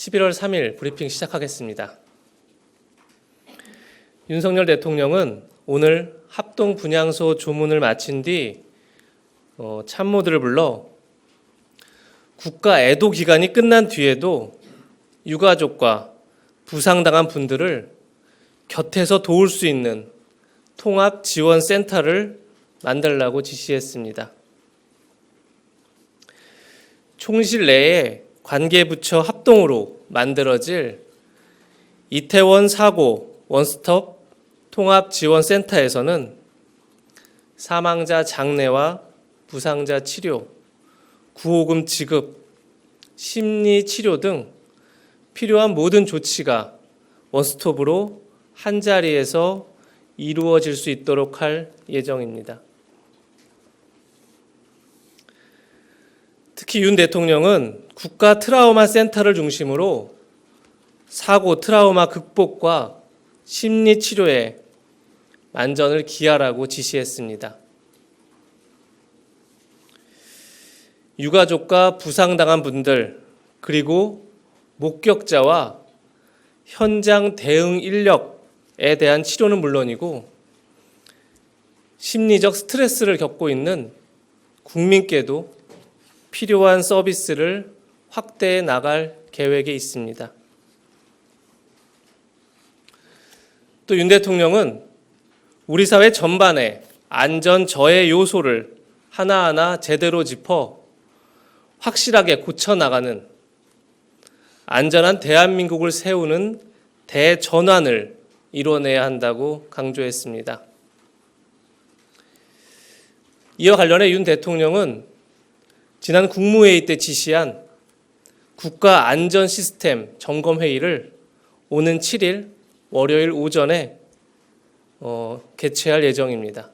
11월 3일 브리핑 시작하겠습니다. 윤석열 대통령은 오늘 합동 분향소 조문을 마친 뒤 어, 참모들을 불러 국가 애도 기간이 끝난 뒤에도 유가족과 부상당한 분들을 곁에서 도울 수 있는 통합 지원 센터를 만들라고 지시했습니다. 총실 내에 관계부처 합동으로 만들어질 이태원 사고 원스톱 통합 지원 센터에서는 사망자 장례와 부상자 치료, 구호금 지급, 심리 치료 등 필요한 모든 조치가 원스톱으로 한 자리에서 이루어질 수 있도록 할 예정입니다. 특히 윤 대통령은 국가 트라우마 센터를 중심으로 사고 트라우마 극복과 심리 치료에 만전을 기하라고 지시했습니다. 유가족과 부상당한 분들 그리고 목격자와 현장 대응 인력에 대한 치료는 물론이고 심리적 스트레스를 겪고 있는 국민께도 필요한 서비스를 확대해 나갈 계획에 있습니다. 또 윤 대통령은 우리 사회 전반에 안전 저해 요소를 하나하나 제대로 짚어 확실하게 고쳐 나가는 안전한 대한민국을 세우는 대전환을 이뤄내야 한다고 강조했습니다. 이와 관련해 윤 대통령은 지난 국무회의 때 지시한 국가 안전 시스템 점검 회의를 오는 7일 월요일 오전에 어, 개최할 예정입니다.